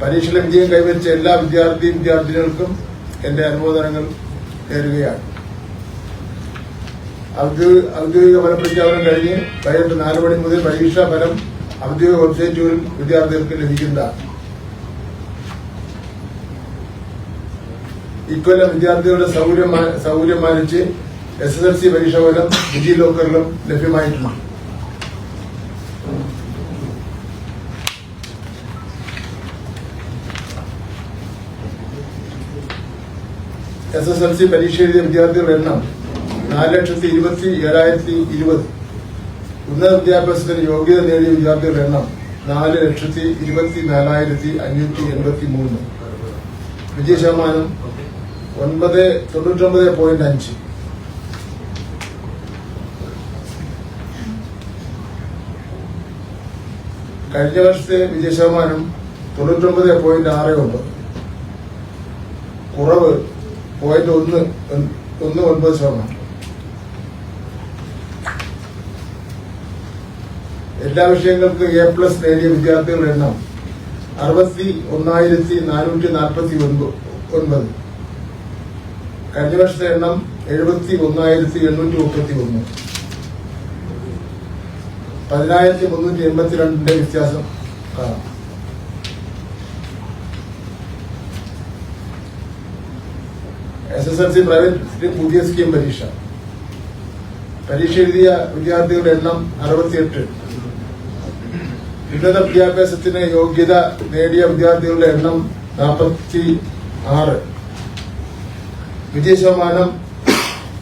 പരീക്ഷയിലെ വിജയം കൈവരിച്ച എല്ലാ വിദ്യാർത്ഥി വിദ്യാർത്ഥിനികൾക്കും എന്റെ അനുമോദനങ്ങൾ നേരുകയാണ്. ഔദ്യോഗിക ഫലപ്രഖ്യാപനം കഴിഞ്ഞ് വൈകിട്ട് നാല് മണി മുതൽ പരീക്ഷാ ഫലം ഔദ്യോഗിക വെബ്സൈറ്റുകളിൽ വിദ്യാർത്ഥികൾക്ക് ലഭിക്കുന്നതാണ്. ഇക്കൊല്ലം വിദ്യാർത്ഥികളുടെ സൗകര്യം മാനിച്ച് എസ് എസ് എൽ സി പരീക്ഷാ ഫലം ഡിജി ലോക്കറിലും ലഭ്യമായിട്ടുണ്ട് എസ് എസ് എൽ സി പരീക്ഷ എഴുതിയ വിദ്യാർത്ഥികളുടെ എണ്ണം നാല് ലക്ഷത്തി ഇരുപത്തി ഏഴായിരത്തി ഇരുപത്. ഉന്നത വിദ്യാഭ്യാസത്തിന് യോഗ്യത നേടിയ വിദ്യാർത്ഥികളുടെ എണ്ണം നാല് ലക്ഷത്തി ഇരുപത്തി നാലായിരത്തി അഞ്ഞൂറ്റി എൺപത്തി മൂന്ന്. വിജയ ശതമാനം. ഒൻപത് തൊണ്ണൂറ്റൊമ്പത് പോയിന്റ് അഞ്ച്. കഴിഞ്ഞ വർഷത്തെ വിജയ ശതമാനം തൊണ്ണൂറ്റൊമ്പത് പോയിന്റ് ആറ് ഒമ്പത്. കുറവ് പോയിന്റ് ഒന്ന് ഒന്ന് ഒൻപത് ശതമാനം. എല്ലാ വിഷയങ്ങൾക്കും എ പ്ലസ് നേടിയ വിദ്യാർത്ഥികളുടെ എണ്ണം അറുപത്തി ഒന്നായിരത്തി നാനൂറ്റി നാൽപ്പത്തി ഒൻപത്. കഴിഞ്ഞ വർഷത്തെ എണ്ണം എഴുപത്തി ഒന്നായിരത്തി എണ്ണൂറ്റി മുപ്പത്തി ഒന്ന്. പതിനായിരത്തി മുന്നൂറ്റി എൺപത്തിരണ്ടിന്റെ വ്യത്യാസം കാണാം. എസ് എസ് എൽ പ്രൈവറ്റ് പുതിയ സ്കീം പരീക്ഷ. പരീക്ഷ എഴുതിയ വിദ്യാർത്ഥികളുടെ എണ്ണം അറുപത്തിയെട്ട്. ഉന്നത വിദ്യാഭ്യാസത്തിന് യോഗ്യത നേടിയ വിദ്യാർത്ഥികളുടെ എണ്ണം നാൽപ്പത്തി ആറ് വിജയ ശതമാനം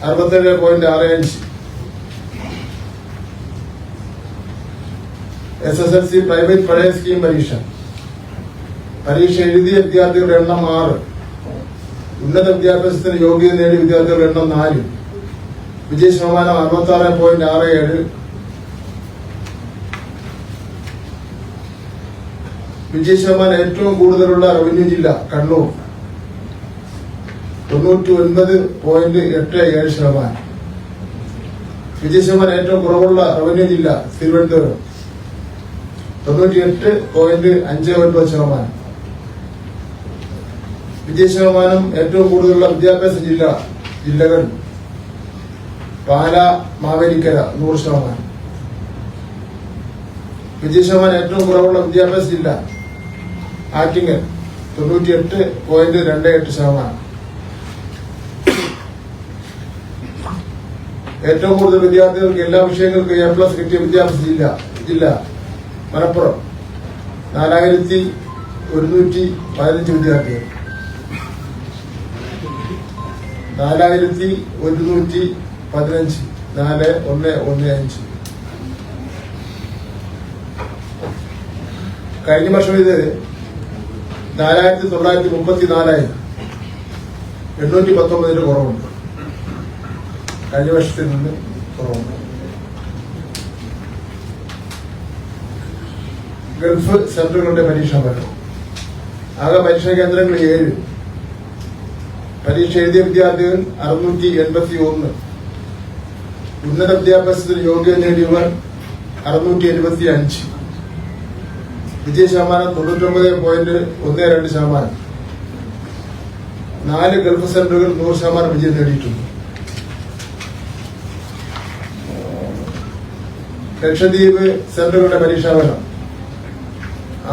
അറുപത്തേഴ് പോയിന്റ് ആറ് അഞ്ച്. S S L C private പഴയ സ്കീം പരീക്ഷ. പരീക്ഷ എഴുതിയ വിദ്യാർത്ഥികളുടെ എണ്ണം ആറ്. ഉന്നത വിദ്യാഭ്യാസത്തിന് യോഗ്യത നേടിയ വിദ്യാർത്ഥികളുടെ എണ്ണം നാല്. വിജയ ശതമാനം അറുപത്തി ആറ് പോയിന്റ് ആറ് ഏഴ്. വിജയ ശതമാനം ഏറ്റവും കൂടുതലുള്ള റവന്യൂ ജില്ല കണ്ണൂർ. തൊണ്ണൂറ്റി ഒൻപത് പോയിന്റ് എട്ട് ഏഴ് ശതമാനം. വിജയ ശതമാനം ഏറ്റവും കുറവുള്ള റവന്യൂ ജില്ല തിരുവനന്തപുരം. തൊണ്ണൂറ്റി എട്ട് പോയിന്റ് അഞ്ച് ഒൻപത് ശതമാനം. വിജയ ശതമാനം ഏറ്റവും കൂടുതലുള്ള വിദ്യാഭ്യാസ ജില്ല ജില്ലകൾ പാല മാവേലിക്കര നൂറ് ശതമാനം. വിജയ ശതമാനം ഏറ്റവും കുറവുള്ള വിദ്യാഭ്യാസ ജില്ല ആറ്റിങ്ങൽ തൊണ്ണൂറ്റിയെട്ട് പോയിന്റ് രണ്ട് എട്ട് ശതമാനം. ഏറ്റവും കൂടുതൽ വിദ്യാർത്ഥികൾക്ക് എല്ലാ വിഷയങ്ങൾക്കും എ പ്ലസ് കിട്ടിയ വിദ്യാഭ്യാസ ജില്ല ജില്ല മലപ്പുറം. നാലായിരത്തി ഒരുന്നൂറ്റി പതിനഞ്ച് വിദ്യാർത്ഥികൾ. നാലായിരത്തി ഒരുന്നൂറ്റി പതിനഞ്ച്. നാല് ഒന്ന് ഒന്ന് അഞ്ച്. കഴിഞ്ഞ വർഷം ഇത് നാലായിരത്തി തൊള്ളായിരത്തി മുപ്പത്തി നാലായിരം എണ്ണൂറ്റി പത്തൊമ്പതിന് കുറവുണ്ട്. കഴിഞ്ഞ വർഷത്തിൽ നിന്ന് കുറവുണ്ട്. ഗൾഫ് സെന്ററുകളുടെ പരീക്ഷാ ഫലം ആകെ പരീക്ഷാ കേന്ദ്രങ്ങൾ ഏഴ്. പരീക്ഷ എഴുതിയ വിദ്യാർത്ഥികൾ അറുന്നൂറ്റി എൺപത്തി ഒന്ന് ഉന്നത വിദ്യാഭ്യാസത്തിന് യോഗ്യത നേടിയവർ അറുന്നൂറ്റി എഴുപത്തി അഞ്ച് വിജയ ശതമാനം തൊണ്ണൂറ്റൊമ്പത് പോയിന്റ് ഒന്ന് രണ്ട് ശതമാനം. നാല് ഗൾഫ് സെന്ററുകൾ നൂറ് ശതമാനം വിജയം നേടിയിട്ടുണ്ട്. ലക്ഷദ്വീപ് സെന്ററുകളുടെ പരീക്ഷാഫലം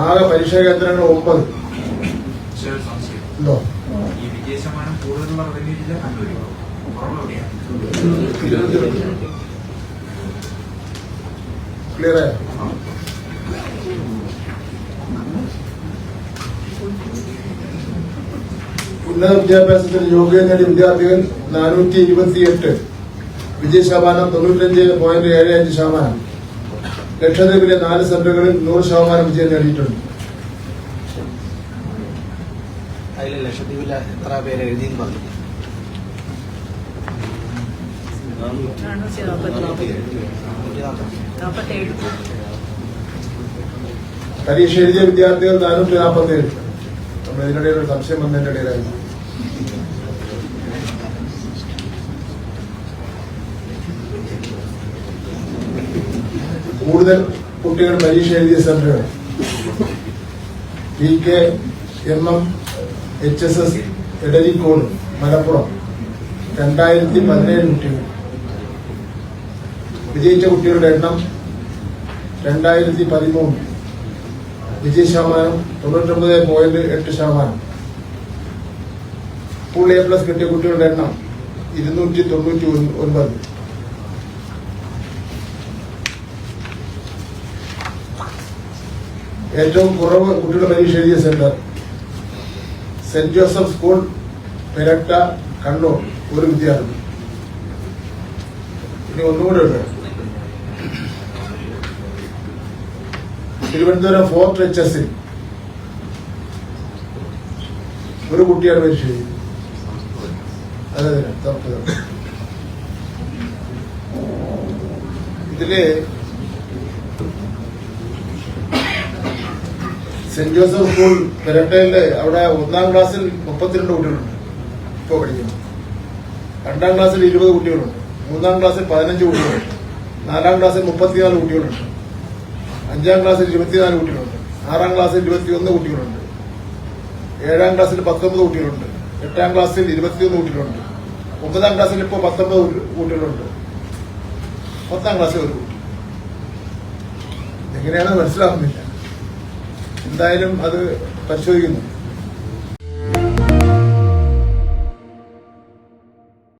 ആകെ പരീക്ഷാ കേന്ദ്രങ്ങൾ ഒമ്പത്. ഉണ്ടോ? വിജയ ശതമാനം കൂടുതലുള്ള റവന്യൂ ജില്ല കണ്ണൂര്. കുറവ് എവിടെയാണ് ക്ലിയർ ആയോ? ഉന്നത വിദ്യാഭ്യാസത്തിന് യോഗ്യത നേടിയ വിദ്യാർത്ഥികൾ നാനൂറ്റി ഇരുപത്തിയെട്ട് വിജയ ശതമാനം തൊണ്ണൂറ്റഞ്ച് പോയിന്റ് ഏഴ് അഞ്ച് ശതമാനം. ലക്ഷദ്വീപിലെ നാല് സെന്ററുകളിൽ നൂറ് ശതമാനം വിജയം നേടിയിട്ടുണ്ട്. അതിൽ ലക്ഷദ്വീപിലെ എത്ര പേര് എഴുതിയെന്ന് പറഞ്ഞു? പരീക്ഷ എഴുതിയ വിദ്യാർത്ഥികൾ നാനൂറ്റി നാൽപ്പത്തി ഏഴ് നമ്മൾ ഇതിനിടയിൽ ഒരു സംശയം വന്നതിന്റെ ഇടയിലായിരുന്നു. കൂടുതൽ കുട്ടികൾ പരീക്ഷ എഴുതിയ സെന്ററുകൾ. P K M M H S S Edarikode Malappuram. രണ്ടായിരത്തി പതിനേഴ് കുട്ടികൾ വിജയിച്ച കുട്ടികളുടെ എണ്ണം രണ്ടായിരത്തി പതിമൂന്ന് വിജയ ശതമാനം തൊണ്ണൂറ്റൊമ്പത് പോയിന്റ് എട്ട് ശതമാനം. ഫുൾ എ പ്ലസ് കിട്ടിയ കുട്ടികളുടെ എണ്ണം ഇരുന്നൂറ്റി തൊണ്ണൂറ്റി ഒൻപത് ഏറ്റവും കുറവ് കുട്ടികളുടെ പരീക്ഷ എഴുതിയ centre Saint Joseph school Peratta Kannur ഒരു വിദ്യാർത്ഥി. ഇനി ഒന്നുകൂടെ ഉണ്ട് തിരുവനന്തപുരം ഫോർട്ട് എച്ച് എസ് ഒരു കുട്ടിയാണ് എഴുതിയത് അതെ. ഇതിൽ സെന്റ് ജോസഫ് സ്കൂൾ പെരട്ടയിൽ അവിടെ ഒന്നാം ക്ലാസ്സിൽ മുപ്പത്തിരണ്ട് കുട്ടികളുണ്ട് ഇപ്പോൾ പഠിക്കുന്നു. രണ്ടാം ക്ലാസ്സിൽ ഇരുപത് കുട്ടികളുണ്ട്. മൂന്നാം ക്ലാസ്സിൽ പതിനഞ്ച് കുട്ടികളുണ്ട്. നാലാം ക്ലാസ്സിൽ മുപ്പത്തിനാല് കുട്ടികളുണ്ട്. അഞ്ചാം ക്ലാസ്സിൽ ഇരുപത്തിനാല് കുട്ടികളുണ്ട്. ആറാം ക്ലാസ്സിൽ ഇരുപത്തിയൊന്ന് കുട്ടികളുണ്ട്. ഏഴാം ക്ലാസ്സിൽ പത്തൊമ്പത് കുട്ടികളുണ്ട്. എട്ടാം ക്ലാസ്സിൽ ഇരുപത്തിയൊന്ന് കുട്ടികളുണ്ട്. ഒമ്പതാം ക്ലാസ്സിൽ ഇപ്പോൾ പത്തൊമ്പത് കുട്ടി- കുട്ടികളുണ്ട്. പത്താം ക്ലാസ്സിൽ ഒരു കുട്ടി. എങ്ങനെയാണെന്ന് മനസ്സിലാവുന്നില്ല. എന്തായാലും അത് പരിശോധിക്കുന്നു.